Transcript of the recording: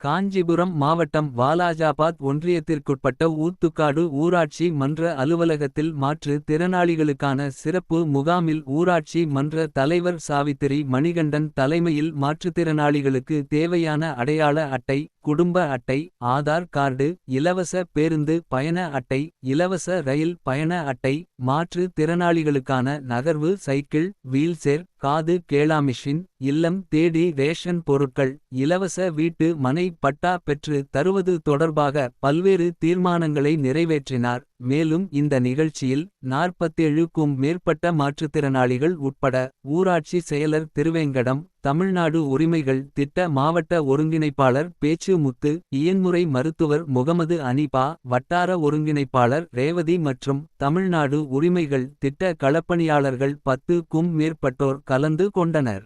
காஞ்சிபுரம் மாவட்டம் வாலாஜாபாத் ஒன்றியத்திற்குட்பட்ட ஊத்துக்காடு ஊராட்சி மன்ற அலுவலகத்தில் மாற்று திறனாளிகளுக்கான சிறப்பு முகாமில் ஊராட்சி மன்ற தலைவர் சாவித்திரி மணிகண்டன் தலைமையில் மாற்றுத்திறனாளிகளுக்கு தேவையான அடையாள அட்டை குடும்ப அட்டை ஆதார் கார்டு இலவச பேருந்து பயண அட்டை இலவச ரயில் பயண அட்டை மாற்று திறனாளிகளுக்கான நகர்வு சைக்கிள் வீல்சேர் காது கேளாமிஷின் இல்லம் தேடி ரேஷன் பொருட்கள் இலவச வீட்டு மனை பட்டா பெற்று தருவது தொடர்பாக பல்வேறு தீர்மானங்களை நிறைவேற்றினார். மேலும் இந்த நிகழ்ச்சியில் நாற்பத்தேழுக்கும் மேற்பட்ட மாற்றுத்திறனாளிகள் உட்பட ஊராட்சி செயலர் திருவேங்கடம் தமிழ்நாடு உரிமைகள் திட்ட மாவட்ட ஒருங்கிணைப்பாளர் பேச்சு முத்து இயன்முறை மருத்துவர் முகமது அனிபா வட்டார ஒருங்கிணைப்பாளர் ரேவதி மற்றும் தமிழ்நாடு உரிமைகள் திட்ட களப்பணியாளர்கள் பத்து க்கும் மேற்பட்டோர் கலந்து கொண்டனர்.